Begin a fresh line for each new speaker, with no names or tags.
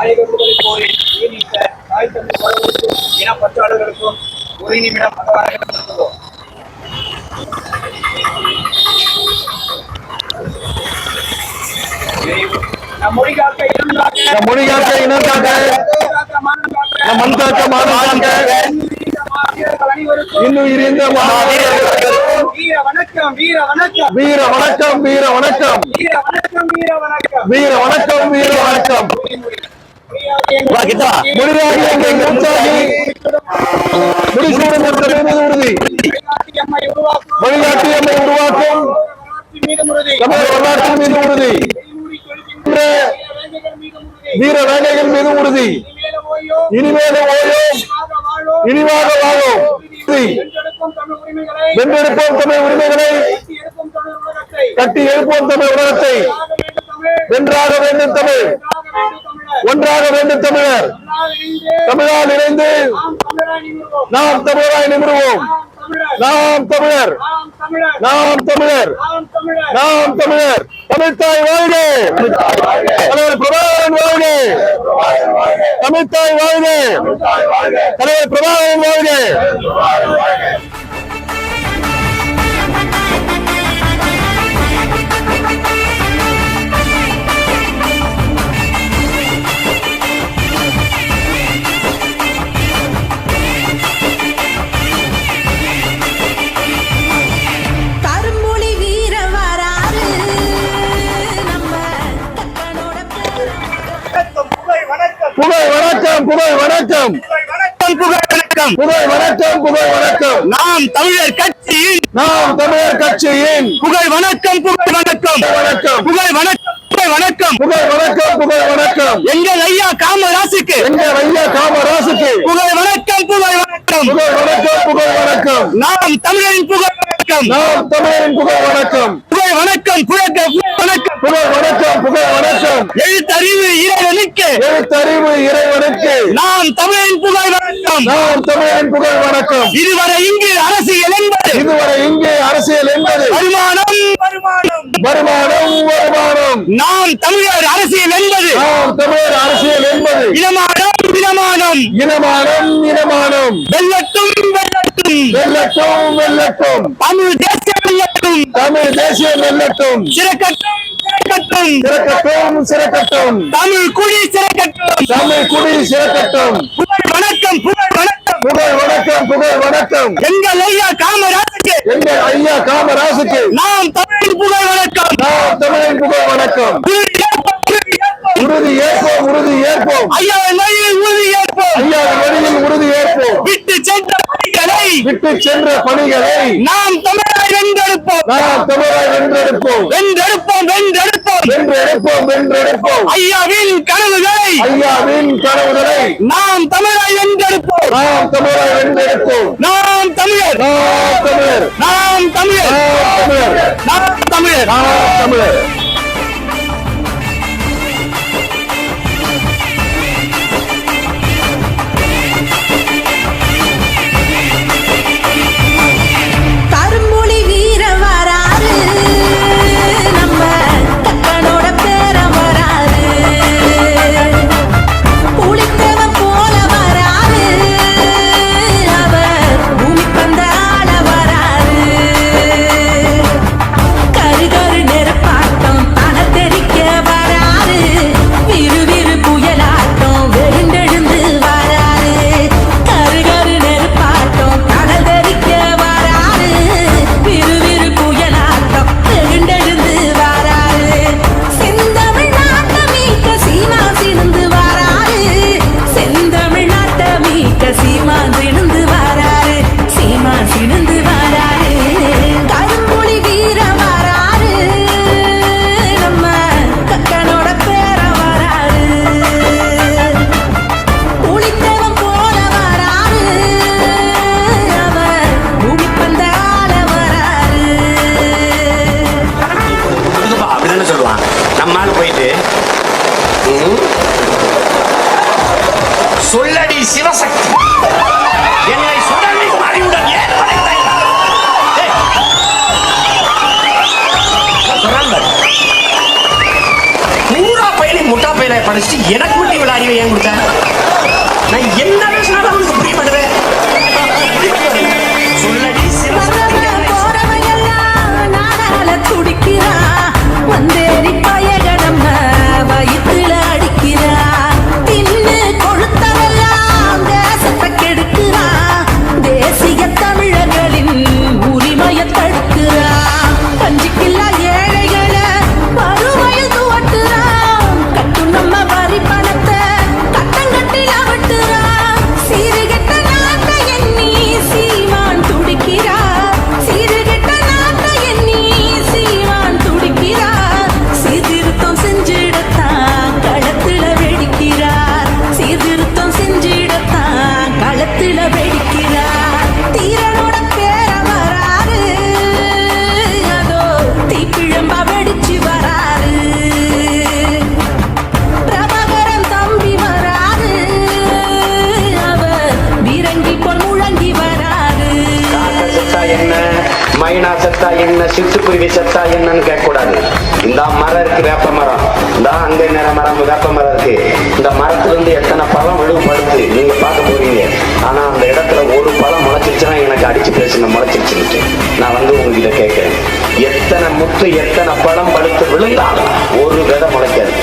தாயக தாய் தமிழ் உறவுகளுக்கும் இனப்பற்றாளர்களுக்கும் ஒரு நிமிடம் நம் மொழி காக்க இனம் காக்க
நம் மொழி காக்க இனம் காக்க நம் மண் காக்க மானம் காக்க இன்னும் இருந்த
வீர வணக்கம் வீர வணக்கம்
வீர வணக்கம் வீர வணக்கம்
வீர வணக்கம் வீர வணக்கம்.
வீர வணக்கம் வீர வணக்கம். வா கிட்ட வா. முடிவாகி மீது உறுதி. வீர வேலைகள் மீது உறுதி. இனிமேலும் ஓயோ. இனிவாக வாழும். வென்றெடுப்போம் தமிழ் உரிமைகளை. கட்டி எழுப்போம் தமிழ் உலகத்தை. வென்றாக வேண்டும் தமிழ். ஒன்றாக வேண்டும் தமிழர். தமிழால் இணைந்து நாம் தமிழராய் நிமிடுவோம் நாம் தமிழர். நாம் தமிழர். நாம் தமிழர். தமிழ்த்தாய் வாழ்க. தலைவர் பிரபாகரன் வாழ்க. தமிழ்த்தாய் வாழ்க. தலைவர் பிரபாகரன் வாழ்க.
வணக்கம்.
வணக்கம். புகழ் வணக்கம்
புகழ் வணக்கம்.
நாம் தமிழர் கட்சியின்
நாம் தமிழர் கட்சியின்
புகழ் வணக்கம் புகழ் வணக்கம்.
வணக்கம்.
புகழ் வணக்கம் வணக்கம்.
புகழ் வணக்கம் புகழ் வணக்கம்.
எங்கள் ஐயா காமராசுக்கு.
எங்கள் ஐயா காமராசுக்கு.
புகழ் வணக்கம் புகழ் வணக்கம்.
புகழ் வணக்கம் புகழ் வணக்கம்.
நாம் தமிழரின் புகழ் வணக்கம்.
நாம் தமிழரின் புகழ் வணக்கம்.
புகழ் வணக்கம் புகழ் வணக்கம்.
புகழ் வணக்கம் புகழ் வணக்கம்.
எழுத்தறிவு இறைவனுக்கு.
எழுத்தறிவு இறைவனுக்கு.
நாம் தமிழரின் புகழ் வணக்கம்.
நாம் தமிழரின் புகழ் வணக்கம்.
இதுவரை இங்கு அரசியல் என்பது
இதுவரை இங்கே அரசியல் என்பது
வருமானம் வருமானம்.
வருமானம் வருமானம்.
நாம் தமிழர் அரசியல் என்பது.
நாம் தமிழர் அரசியல் என்பது.
இனமானம் இனமானம்.
இனமானம் இனமானம்.
வெள்ளட்டும் வெள்ளட்டும்
வெல்லட்டும் வெல்லட்டும்
தமிழ் தேசியம் வெள்ளட்டும்
தமிழ் தேசியம் வெல்லட்டும்
சிறக்கட்டும் சிறக்கட்டும்.
சிறக்கட்டும் சிறக்கட்டும்.
தமிழ் குடி சிறக்கட்டும்.
தமிழ் குடி சிறக்கட்டும்.
புகழ் வணக்கம் புகழ் வணக்கம்.
புகழ் வணக்கம் புகழ் வணக்கம்.
எங்கள் ஐயா காமராஜுக்கு.
எங்கள் ஐயா காமராசுக்கு
நாம் தமிழின் புகழ் வணக்கம்.
நாம் தமிழின் புகழ் வணக்கம்.
உறுதி ஏற்போம், உறுதி ஏற்போம். ஐயாவின் வழியில் உறுதி ஏற்போம்.
ஐயாவின் வழியில் உறுதி ஏற்போம்.
விட்டு சென்ற பணிகளை
விட்டு சென்ற பணிகளை
நாம் தமிழாய் வென்றெடுப்போம்.
நாம் தமிழாய் வென்றெடுப்போம்.
வென்றெடுப்போம் வென்றெடுப்போம்.
வென்றெடுப்போம் வென்றெடுப்போம்.
ஐயாவின் கனவுகளை
ஐயாவின் கனவுகளை
நாம் தமிழாய் வென்றெடுப்போம்.
நாம் தமிழாய் வென்றெடுப்போம்.
நாம் தமிழர்.
நாம் தமிழர்.
நாம் தமிழர்.
நாம் தமிழர்.
நாம் தமிழர்.
படிச்சுட்டு எனக்கு மட்டும் இவ்வளோ அறிவை ஏன் கொடுத்தேன் நான் என்ன மைனா செத்தா என்ன சிட்டுக்குருவி செத்தா என்னன்னு கேட்கக்கூடாது. இந்த மரம் இருக்கு வேப்ப மரம். இந்த அங்க நிற மரம் வேப்ப மரம் இருக்கு. இந்த மரத்துல இருந்து எத்தனை பழம் விழுவு படுத்து நீங்க பார்க்க போறீங்க. ஆனா அந்த இடத்துல ஒரு பழம் முளைச்சிருச்சுன்னா எனக்கு அடிச்சு பேசுங்க முளைச்சிருச்சுன்னு நான் வந்து உங்ககிட்ட கேட்கிறேன். எத்தனை முத்து எத்தனை பழம் படுத்து விழுந்தாலும் ஒரு விதை முளைக்காது.